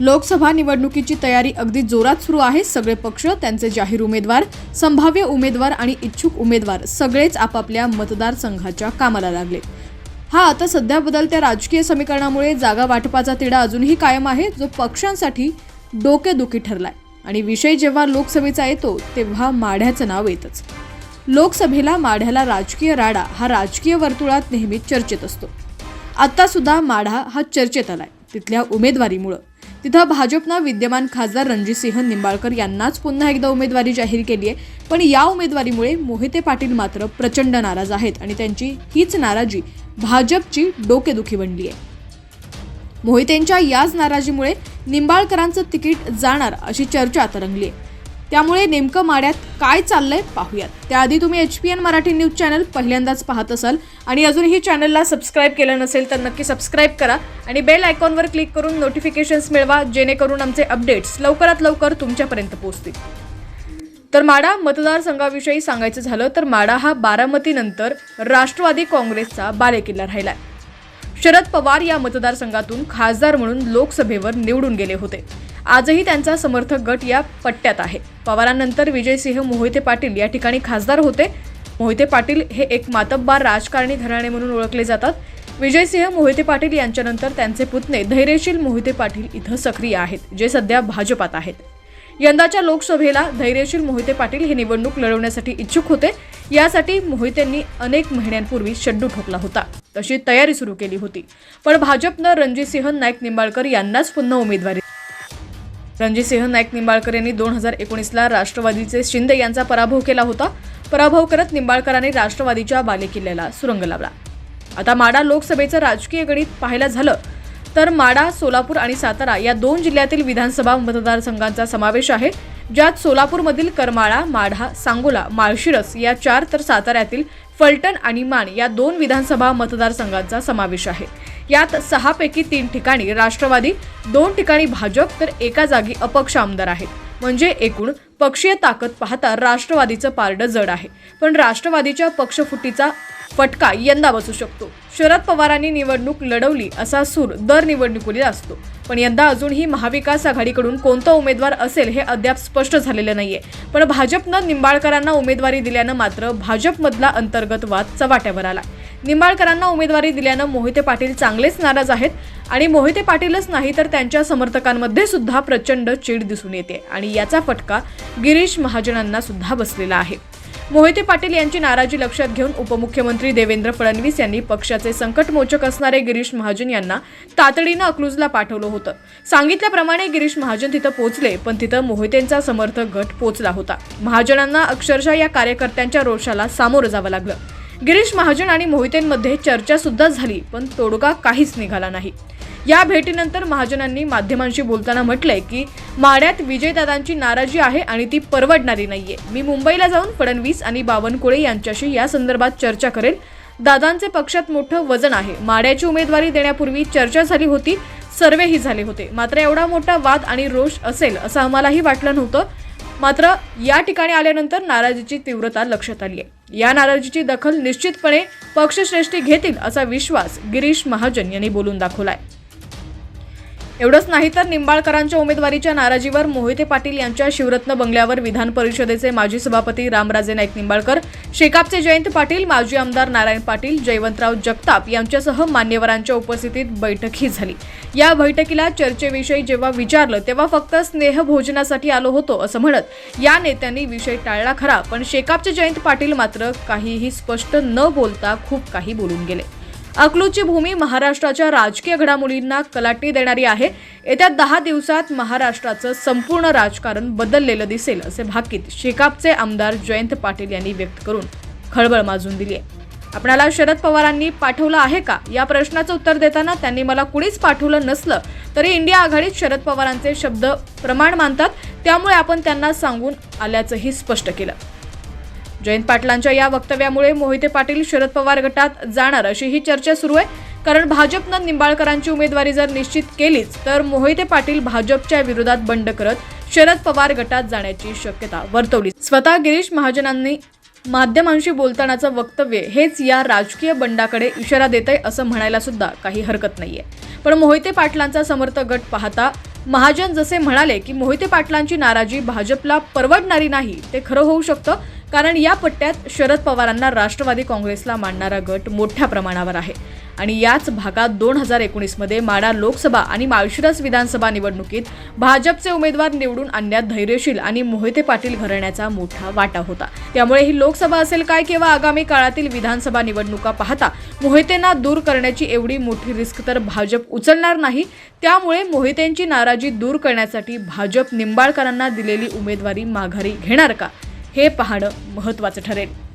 लोकसभा निवडणुकीची तयारी अगदी जोरात सुरू आहे. सगळे पक्ष त्यांचे जाहीर उमेदवार संभाव्य उमेदवार आणि इच्छुक उमेदवार सगळेच आपापल्या मतदारसंघाच्या कामाला लागले. हा आता सध्या बदलत्या राजकीय समीकरणामुळे जागा वाटपाचा तिढा अजूनही कायम आहे. जो पक्षांसाठी डोकेदुखी ठरलाय. आणि विषय जेव्हा लोकसभेचा येतो तेव्हा माढ्याचं नाव येतच. लोकसभेला माढ्याला राजकीय राडा हा राजकीय वर्तुळात नेहमी चर्चेत असतो. आता सुद्धा माढा हा चर्चेत आलाय. तिथल्या उमेदवारीमुळं. तिथं भाजपनं विद्यमान खासदार रणजितसिंह निंबाळकर यांनाच पुन्हा एकदा उमेदवारी जाहीर केली आहे. पण या उमेदवारीमुळे मोहिते पाटील मात्र प्रचंड नाराज आहेत आणि त्यांची हीच नाराजी भाजपची डोकेदुखी बनली आहे. मोहितेंच्या याच नाराजीमुळे निंबाळकरांचं तिकीट जाणार अशी चर्चा तरंगली आहे. त्यामुळे नेमकं माड्यात काय चाललंय पाहूयात. त्याआधी तुम्ही H P N Marathi news channel पहिल्यांदाच पाहत असाल आणि अजूनही चॅनलला सबस्क्राईब केलं नसेल तर नक्की सबस्क्राईब करा आणि बेल आयकॉनवर क्लिक करून नोटिफिकेशन्स मिळवा जेणेकरून आमचे अपडेट्स लवकरात लवकर तुमच्यापर्यंत पोहोचतील. तर माडा मतदारसंघाविषयी सांगायचं झालं तर माडा हा बारामतीनंतर राष्ट्रवादी काँग्रेसचा बालेकिल्ला राहिलाय. शरद पवार या मतदारसंघातून खासदार म्हणून लोकसभेवर निवडून गेले होते. आजही त्यांचा समर्थक गट या पट्ट्यात आहे. पवारांनंतर विजयसिंह मोहिते पाटील या ठिकाणी खासदार होते. मोहिते पाटील हे एक मातब्बार राजकारणी घराणे म्हणून ओळखले जातात. विजयसिंह मोहिते पाटील यांच्यानंतर त्यांचे पुतणे धैर्यशील मोहिते पाटील इथं सक्रिय आहेत जे सध्या भाजपात आहेत. यंदाच्या लोकसभेला धैर्यशील मोहिते पाटील हे निवडणूक लढवण्यासाठी इच्छुक होते. यासाठी मोहितेंनी अनेक महिन्यांपूर्वी शड्डू ठोकला होता. तशी तयारी सुरू केली होती. पण भाजपनं रणजितसिंह नाईक निंबाळकर यांनाच पुन्हा उमेदवारी रणजितसिंह नाईक निंबाळकर यांनी दोन हजार एकोणीसला राष्ट्रवादीचे शिंदे यांचा पराभव केला होता. पराभव करत निंबाळकरांनी राष्ट्रवादीच्या बालेकिल्ल्याला सुरंग लावला. आता माडा लोकसभेचं राजकीय गणित पाहायला झालं तर माडा सोलापूर आणि सातारा या दोन जिल्ह्यातील विधानसभा मतदारसंघांचा समावेश आहे ज्यात सोलापूरमधील करमाळा माढा सांगोला माळशिरस या चार तर साताऱ्यातील फलटण आणि मान या दोन विधानसभा मतदारसंघांचा समावेश आहे. यात सहापैकी तीन ठिकाणी राष्ट्रवादी दोन ठिकाणी भाजप तर एका जागी अपक्ष आमदार आहेत. म्हणजे एकूण पक्षीय ताकद पाहता राष्ट्रवादीचं पारडं जड आहे. पण राष्ट्रवादीच्या पक्षफुटीचा फटका यंदा बसू शकतो. शरद पवारांनी निवडणूक लढवली असा सूर दर निवडणुकीला असतो. पण यंदा अजूनही महाविकास आघाडीकडून कोणता उमेदवार असेल हे अद्याप स्पष्ट झालेलं नाहीये. पण भाजपनं निंबाळकरांना उमेदवारी दिल्यानं मात्र भाजपमधला अंतर्गत वाद चव्हाट्यावर आला. निंबाळकरांना उमेदवारी दिल्यानं मोहिते पाटील चांगलेच नाराज आहेत. आणि मोहिते पाटीलच नाही तर त्यांच्या समर्थकांमध्ये सुद्धा प्रचंड चीड दिसून येते. आणि याचा फटका गिरीश महाजनांना सुद्धा बसलेला आहे. मोहिते पाटील यांची नाराजी लक्षात घेऊन उपमुख्यमंत्री देवेंद्र फडणवीस यांनी पक्षाचे संकटमोचक असणारे गिरीश महाजन यांना तातडीनं अकलूजला पाठवलं होतं. सांगितल्याप्रमाणे गिरीश महाजन तिथं पोहोचले पण तिथं मोहितेंचा समर्थक गट पोचला होता. महाजनांना अक्षरशः या कार्यकर्त्यांच्या रोषाला सामोरं जावं लागलं. गिरीश महाजन आणि मोहितेंमध्ये चर्चासुद्धा झाली पण तोडगा काहीच निघाला नाही. या भेटीनंतर महाजनांनी माध्यमांशी बोलताना म्हटलंय की माड्यात विजयदादांची नाराजी आहे आणि ती परवडणारी नाहीये. मी मुंबईला जाऊन फडणवीस आणि बावनकुळे यांच्याशी या संदर्भात चर्चा करेल. दादांचे पक्षात मोठं वजन आहे. माड्याची उमेदवारी देण्यापूर्वी चर्चा झाली होती सर्वेही झाले होते. मात्र एवढा मोठा वाद आणि रोष असेल असं आम्हालाही वाटलं नव्हतं. मात्र या ठिकाणी आल्यानंतर नाराजीची तीव्रता लक्षात आली आहे या नाराजीची दखल निश्चितपणे पक्षश्रेष्ठी घेतील असा विश्वास गिरीश महाजन यांनी बोलून दाखवलाय. एवढंच नाही तर निंबाळकरांच्या उमेदवारीच्या नाराजीवर मोहिते पाटील यांच्या शिवरत्न बंगल्यावर विधान परिषदेचे माजी सभापती रामराजे नाईक निंबाळकर शेकापचे जयंत पाटील माजी आमदार नारायण पाटील जयवंतराव जगताप यांच्यासह मान्यवरांच्या उपस्थितीत बैठकही झाली. या बैठकीला चर्चेविषयी जेव्हा विचारलं तेव्हा फक्त स्नेहभोजनासाठी आलो होतो असं म्हणत या नेत्यांनी विषय टाळला खरा पण शेकापचे जयंत पाटील मात्र काहीही स्पष्ट न बोलता खूप काही बोलून गेले. अकलूजची भूमी महाराष्ट्राच्या राजकीय घडामोडींना कलाटणी देणारी आहे. येत्या दहा दिवसात महाराष्ट्राचं संपूर्ण राजकारण बदललेलं दिसेल असे भाकीत शेकापचे आमदार जयंत पाटील यांनी व्यक्त करून खळबळ माजून दिली आहे. आपणाला शरद पवारांनी पाठवलं आहे का? या प्रश्नाचं उत्तर देताना त्यांनी मला कुणीच पाठवलं नसलं तरी इंडिया आघाडीत शरद पवारांचे शब्द प्रमाण मानतात त्यामुळे आपण त्यांना सांगून आल्याचंही स्पष्ट केलं. जयंत पाटलांच्या या वक्तव्यामुळे मोहिते पाटील शरद पवार गटात जाणार अशी ही चर्चा सुरू आहे. कारण भाजपनं निंबाळकरांची उमेदवारी जर निश्चित केलीच तर मोहिते पाटील भाजपच्या विरोधात बंड करत शरद पवार गटात जाण्याची शक्यता वर्तवली. स्वतः गिरीश महाजनांनी माध्यमांशी बोलतानाचं वक्तव्य हेच या राजकीय बंडाकडे इशारा देत आहे असं म्हणायला सुद्धा काही हरकत नाहीये. पण मोहिते पाटलांचा समर्थ गट पाहता महाजन जसे म्हणाले की मोहिते पाटलांची नाराजी भाजपला परवडणारी नाही ते खरं होऊ शकतं कारण या पट्ट्यात शरद पवारांना राष्ट्रवादी काँग्रेसला मांडणारा गट मोठ्या प्रमाणावर आहे. आणि याच भागात दोन हजार एकोणीसमध्ये माडा लोकसभा आणि माळशिरस विधानसभा निवडणुकीत भाजपचे उमेदवार निवडून आणण्यात धैर्यशील आणि मोहिते पाटील घराण्याचा मोठा वाटा होता. त्यामुळे ही लोकसभा असेल काय किंवा आगामी काळातील विधानसभा निवडणुका पाहता मोहितेंना दूर करण्याची एवढी मोठी रिस्क तर भाजप उचलणार नाही. त्यामुळे मोहितेंची नाराजी दूर करण्यासाठी भाजप निंबाळकरांना दिलेली उमेदवारी माघारी घेणार का? हे पाहणं महत्त्वाचं ठरेल.